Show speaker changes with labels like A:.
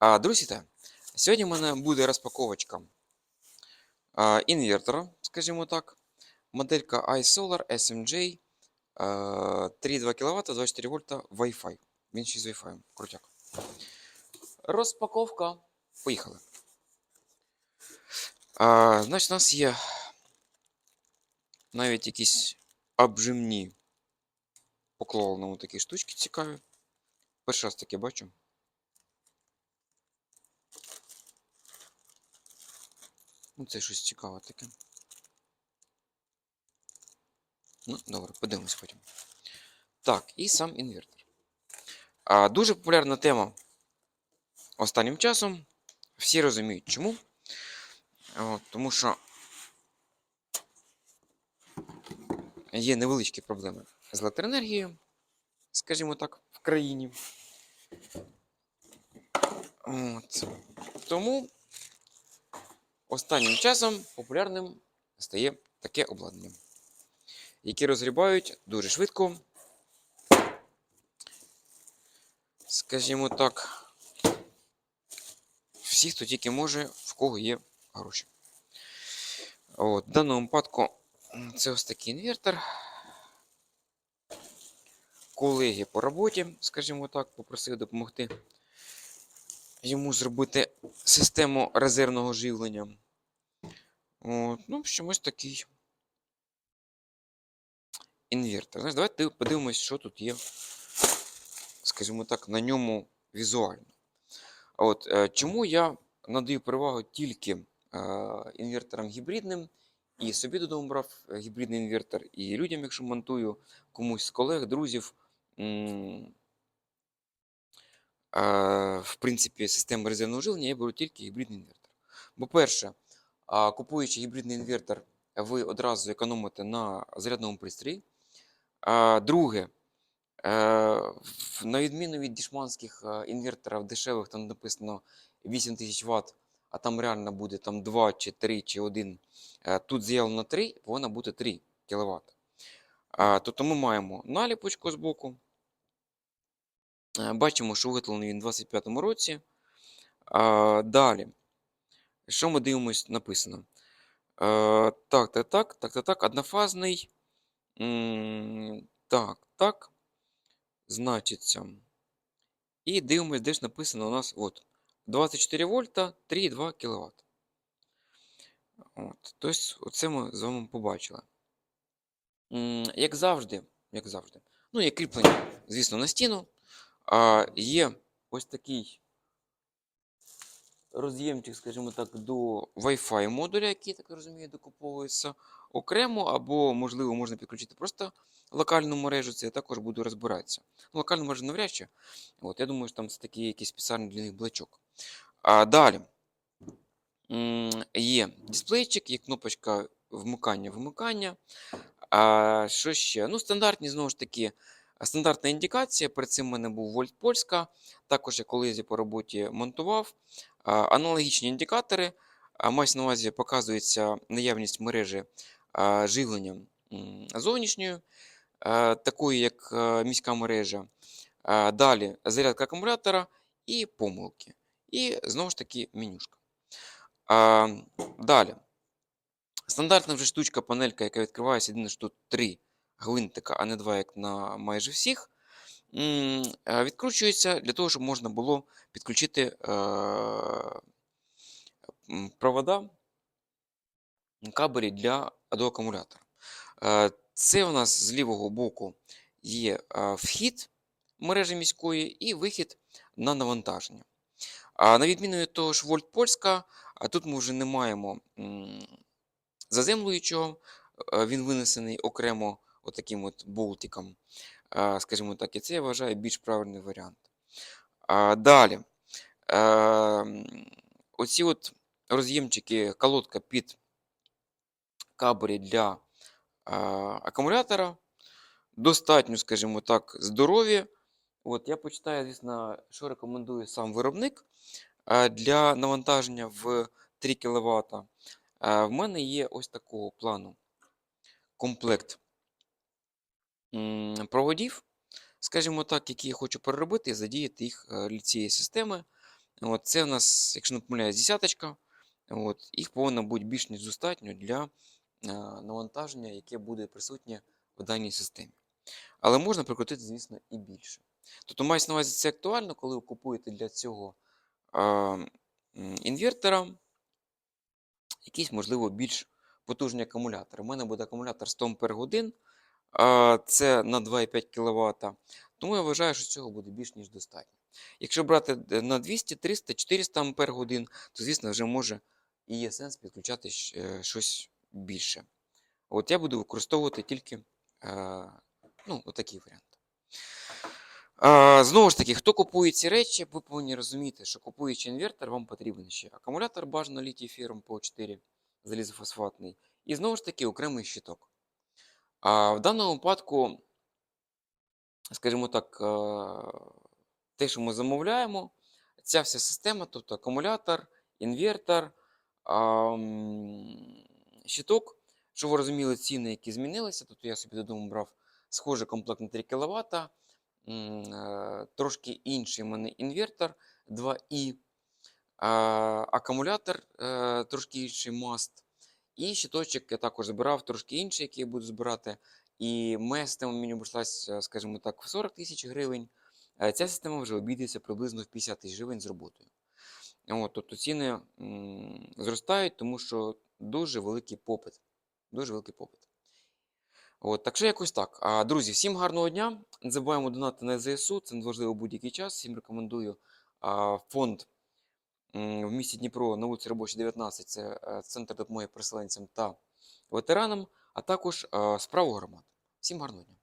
A: А, Друзі, та, сьогодні в мене буде розпаковочка а, інвертора, скажімо так. Моделька iSolar SMJ а, 3,2 кВт, 24 вольта Wi-Fi. Він ще з Wi-Fi. Крутяк. Розпаковка. Поїхали. А, значить, у нас є навіть якісь обжимні поклали нам такі штучки цікаві. Перший раз таке бачу. Ну, це щось цікаве таке. Ну, добре, подивимось потім. Так, і сам інвертор. А, дуже популярна тема останнім часом. Всі розуміють чому. От, тому що є невеличкі проблеми з електроенергією, скажімо так, в країні. От. Тому Останнім часом популярним стає таке обладнання, яке розгрібають дуже швидко. Скажімо так, всі, хто тільки може, в кого є гроші. От, в даному випадку це ось такий інвертор. Колеги по роботі, скажімо так, попросив допомогти йому зробити систему резервного живлення. От, ну, ось такий інвертор. Знаєш, давайте подивимось, що тут є, скажімо так, на ньому візуально. От, е, Чому я надаю перевагу тільки е, інверторам гібридним, і собі додому брав е, гібридний інвертор, і людям, якщо монтую комусь з колег, друзів. м, в принципі, систему резервного живлення я беру тільки гібридний інвертор. Бо перше, купуючи гібридний інвертор, ви одразу економите на зарядному пристрої. Друге, е, на відміну від дішманських е, інверторів дешевих, там написано 8000 Вт, а там реально буде там 2 чи 3 чи 1. е, Тут заявлено 3, повинно бути 3 кВт. Тобто ми маємо наліпочку з боку. Е, Бачимо, що виготовлений він у 25-му році. А, Далі. Що ми дивимось, написано? Е, Так, так, так, так, так, так, однофазний. Так, так. Значиться. І дивимось, де ж написано у нас от, 24 вольта, 3,2 кВт. От, тобто, оце ми з вами побачили. Як завжди, як завжди. Ну, є кріплення, звісно, на стіну. Є ось такий роз'ємчик, скажімо так, до Wi-Fi модуля, який, так розумію, докуповується окремо, або, можливо, можна підключити просто локальну мережу. Це я також буду розбиратися. Ну, локальну мережу навряд чи. От, я думаю, що там це такий якийсь спеціальний для них блочок. А далі є дисплейчик, є кнопочка вмикання-вимикання. А що ще? Ну, стандартні, знову ж таки, стандартна індикація. Перед цим в мене був Вольт Польська. Також я колись по роботі монтував. Аналогічні індикатори. Мається на увазі показується наявність мережі живлення зовнішньої, такої як міська мережа. Далі зарядка акумулятора і помилки. І знову ж таки менюшка. Далі. Стандартна вже штучка, панелька, яка відкривається, єдине, що тут три гвинтика, а не два, як на майже всіх. Е, Відкручується для того, щоб можна було підключити е, провода, кабелі для до акумулятора. Е, Це у нас з лівого боку є вхід мережі міської і вихід на навантаження. А на відміну від того ж Вольт Польська, а тут ми вже не маємо заземлюючого, він винесений окремо отаким от болтиком, скажімо так, і це я вважаю більш правильний варіант. Далі. Е, Оці от роз'ємчики, колодка під кабелі для е, акумулятора. Достатньо, скажімо так, здорові. От, я почитаю, звісно, що рекомендує сам виробник е, для навантаження в 3 кВт. В мене є ось такого плану комплект проводів, скажімо так, які я хочу переробити і задіяти їх е, для цієї системи. От, це у нас, якщо не помиляюсь, десяточка. От, їх повинно бути більш ніж достатньо для а, навантаження, яке буде присутнє в даній системі. Але можна прикрутити, звісно, і більше. Тобто мається на увазі це актуально, коли ви купуєте для цього м, інвертора якийсь, можливо, більш потужний акумулятор. У мене буде акумулятор 100 Ампер годин, це на 2,5 кВт. Тому я вважаю, що цього буде більш ніж достатньо. Якщо брати е, на 200, 300, 400 Ампер годин, то, звісно, вже може і є сенс підключати е, щось більше. От я буду використовувати тільки е, ну, отакий варіант. Знову ж таки, хто купує ці речі, ви повинні розуміти, що купуючи інвертор, вам потрібен ще акумулятор бажано літій фірм по 4 залізофосфатний, і знову ж таки окремий щиток. А в даному випадку, скажімо так, е, те, що ми замовляємо, ця вся система, тобто акумулятор, інвертор, щиток, щоб ви розуміли ціни, які змінилися. Тобто я собі додому брав схожий комплект на 3 кВт, е, трошки інший у мене інвертор 2І, акумулятор е, трошки інший маст. І щиточок я також збирав трошки інший, який я буду збирати. І моя система мені обійшлася, скажімо так, в 40 тисяч гривень. Е, Ця система вже обійдеться приблизно в 50 тисяч гривень з роботою. От, тобто ціни м, зростають, тому що дуже великий попит. Дуже великий попит. От, так що якось так. А, друзі, всім гарного дня. Не забуваємо донати на ЗСУ, це важливо будь-який час. Всім рекомендую а, фонд в місті Дніпро на вулиці Робочій 19. Це е, центр допомоги переселенцям та ветеранам, а також е, справу громад. Всім гарного дня.